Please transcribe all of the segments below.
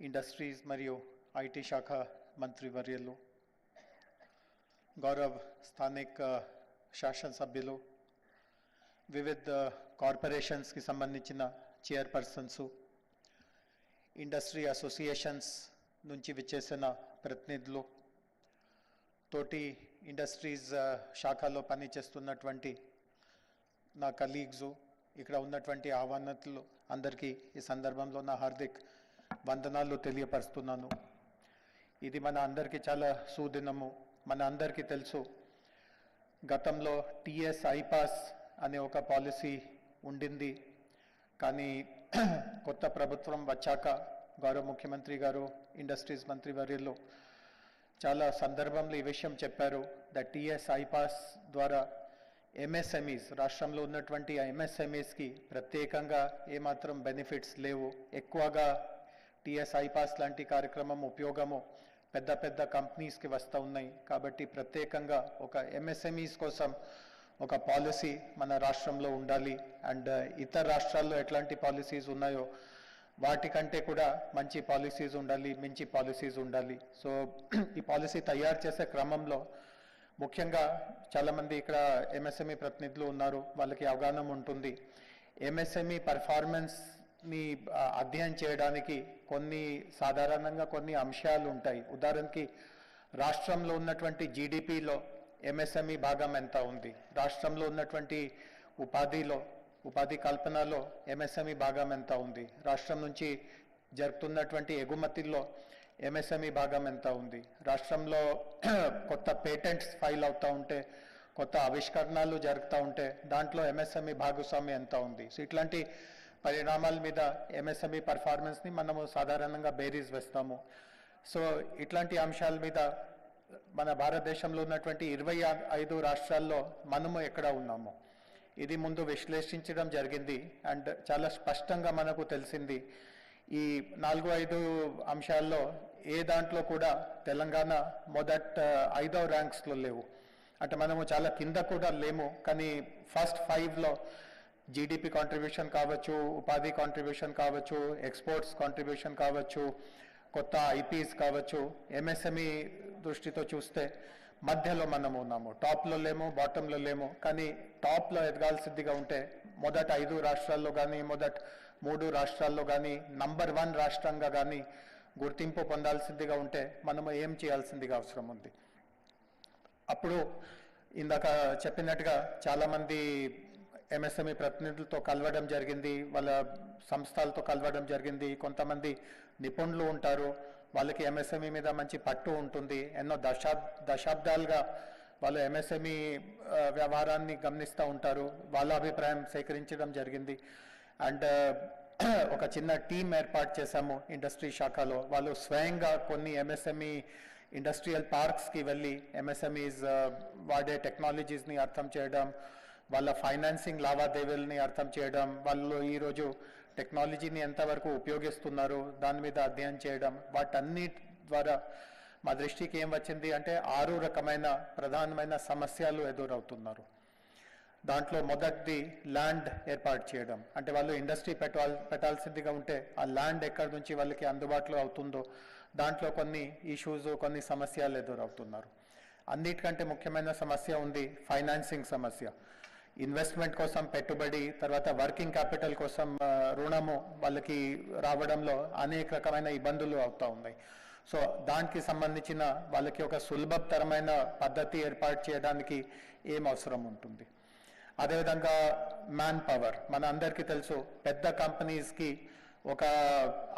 Industries మరియు IT శాఖ మంత్రివర్యులు గౌరవ్ స్థానిక శాసనసభ్యులు వివిధ కార్పొరేషన్స్కి సంబంధించిన చైర్పర్సన్స్ ఇండస్ట్రీ అసోసియేషన్స్ నుంచి విచ్చేసిన ప్రతినిధులు తోటి ఇండస్ట్రీస్ శాఖలో పనిచేస్తున్నటువంటి నా కలీగ్స్ ఇక్కడ ఉన్నటువంటి ఆహ్వానతులు అందరికీ ఈ సందర్భంలో నా హార్దిక్ వందనాలు తెలియపరుస్తున్నాను. ఇది మన అందరికీ చాలా సుదినము. మన అందరికీ తెలుసు గతంలో టిఎస్ ఐపాస్ అనే ఒక పాలసీ ఉండింది. కానీ కొత్త ప్రభుత్వం వచ్చాక గౌరవ ముఖ్యమంత్రి గారు ఇండస్ట్రీస్ మంత్రి వర్యులు చాలా సందర్భంలో ఈ విషయం చెప్పారు. ద టిఎస్ ఐపాస్ ద్వారా ఎంఎస్ఎంఈస్ రాష్ట్రంలో ఉన్నటువంటి ఆ ఎంఎస్ఎంఈస్కి ప్రత్యేకంగా ఏమాత్రం బెనిఫిట్స్ లేవు. ఎక్కువగా టిఎస్ ఐపాస్ లాంటి కార్యక్రమం ఉపయోగము పెద్ద పెద్ద కంపెనీస్కి వస్తూ ఉన్నాయి. కాబట్టి ప్రత్యేకంగా ఒక ఎంఎస్ఎంఈస్ కోసం ఒక పాలసీ మన రాష్ట్రంలో ఉండాలి. అండ్ ఇతర రాష్ట్రాల్లో ఎట్లాంటి పాలసీస్ ఉన్నాయో వాటికంటే కూడా మంచి పాలసీస్ ఉండాలి మంచి పాలసీస్ ఉండాలి. సో ఈ పాలసీ తయారు చేసే క్రమంలో ముఖ్యంగా చాలామంది ఇక్కడ ఎంఎస్ఎంఈ ప్రతినిధులు ఉన్నారు. వాళ్ళకి అవగాహన ఉంటుంది. ఎంఎస్ఎంఈ పర్ఫార్మెన్స్ పర్ఫార్మెన్స్ని అధ్యయనం చేయడానికి కొన్ని సాధారణంగా కొన్ని అంశాలు ఉంటాయి. ఉదాహరణకి రాష్ట్రంలో ఉన్నటువంటి జీడిపిలో ఎంఎస్ఎంఈ భాగం ఎంత ఉంది? రాష్ట్రంలో ఉన్నటువంటి ఉపాధిలో ఉపాధి కల్పనలో ఎంఎస్ఎంఈ భాగం ఎంత ఉంది? రాష్ట్రం నుంచి జరుపుతున్నటువంటి ఎగుమతిలో ఎంఎస్ఎంఈ భాగం ఎంత ఉంది? రాష్ట్రంలో కొత్త పేటెంట్స్ ఫైల్ అవుతూ ఉంటే కొత్త ఆవిష్కరణలు జరుగుతూ ఉంటే దాంట్లో ఎంఎస్ఎంఈ భాగస్వామ్యం ఎంత ఉంది? సో ఇట్లాంటి పరిణామాల మీద ఎంఎస్ఎంఈ పర్ఫార్మెన్స్ని మనము సాధారణంగా బేరీస్ వేస్తాము. సో ఇట్లాంటి అంశాల మీద మన భారతదేశంలో ఉన్నటువంటి ఇరవై ఐదు రాష్ట్రాల్లో మనము ఎక్కడ ఉన్నాము? ఇది ముందు విశ్లేషించడం జరిగింది. అండ్ చాలా స్పష్టంగా మనకు తెలిసింది ఈ నాలుగు ఐదు అంశాల్లో ఏ దాంట్లో కూడా తెలంగాణ మొదట ఐదవ ర్యాంక్స్లో లేవు. అంటే మనము చాలా కింద కూడా లేము. కానీ ఫస్ట్ ఫైవ్లో జీడిపి కాంట్రిబ్యూషన్ కావచ్చు ఉపాధి కాంట్రిబ్యూషన్ కావచ్చు ఎక్స్పోర్ట్స్ కాంట్రిబ్యూషన్ కావచ్చు కొత్త ఐపీస్ కావచ్చు ఎంఎస్ఎంఈ దృష్టితో చూస్తే మధ్యలో మనము ఉన్నాము టాప్లో లేము బాటంలో లేము. కానీ టాప్లో ఎదగాల్సిద్దిగా ఉంటే మొదట ఐదు రాష్ట్రాల్లో కానీ మొదట మూడు రాష్ట్రాల్లో కానీ నంబర్ వన్ రాష్ట్రంగా కానీ గుర్తింపు పొందాల్సిందిగా ఉంటే మనము ఏం చేయాల్సిందిగా అవసరం ఉంది? అప్పుడు ఇందాక చెప్పినట్టుగా చాలామంది ఎంఎస్ఎంఈ ప్రతినిధులతో కలవడం జరిగింది వాళ్ళ సంస్థలతో కలవడం జరిగింది. కొంతమంది నిపుణులు ఉంటారు వాళ్ళకి ఎంఎస్ఎంఈ మీద మంచి పట్టు ఉంటుంది. ఎన్నో దశాబ్ దశాబ్దాలుగా వాళ్ళు ఎంఎస్ఎంఈ వ్యవహారాన్ని గమనిస్తూ ఉంటారు. వాళ్ళ అభిప్రాయం సేకరించడం జరిగింది. అండ్ ఒక చిన్న టీం ఏర్పాటు చేశాము ఇండస్ట్రీ శాఖలో. వాళ్ళు స్వయంగా కొన్ని ఎంఎస్ఎంఈ ఇండస్ట్రియల్ పార్క్స్కి వెళ్ళి ఎంఎస్ఎంఈస్ వాడే టెక్నాలజీస్ని అర్థం చేయడం వాళ్ళ ఫైనాన్సింగ్ లావాదేవీలని అర్థం చేయడం వాళ్ళు ఈరోజు టెక్నాలజీని ఎంతవరకు ఉపయోగిస్తున్నారు దాని మీద అధ్యయనం చేయడం వాటన్నిటి ద్వారా మా దృష్టికి ఏం వచ్చింది అంటే ఆరు రకమైన ప్రధానమైన సమస్యలు ఎదురవుతున్నారు. దాంట్లో మొదటిది ల్యాండ్ ఏర్పాటు చేయడం. అంటే వాళ్ళు ఇండస్ట్రీ పెట్టాల్ పెట్టాల్సిందిగా ఉంటే ఆ ల్యాండ్ ఎక్కడి నుంచి వాళ్ళకి అందుబాటులో అవుతుందో దాంట్లో కొన్ని ఇష్యూస్ కొన్ని సమస్యలు ఎదురవుతున్నారు. అన్నిటికంటే ముఖ్యమైన సమస్య ఉంది ఫైనాన్సింగ్ సమస్య. ఇన్వెస్ట్మెంట్ కోసం పెట్టుబడి తర్వాత వర్కింగ్ క్యాపిటల్ కోసం రుణము వాళ్ళకి రావడంలో అనేక రకమైన ఇబ్బందులు అవుతూ ఉన్నాయి. సో దానికి సంబంధించిన వాళ్ళకి ఒక సులభతరమైన పద్ధతి ఏర్పాటు చేయడానికి ఏం అవసరం ఉంటుంది? అదేవిధంగా మ్యాన్ పవర్ మన అందరికీ తెలుసు పెద్ద కంపెనీస్కి ఒక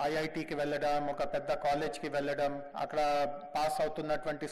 ఐఐటికి వెళ్ళడం ఒక పెద్ద కాలేజ్కి వెళ్ళడం అక్కడ పాస్ అవుతున్నటువంటి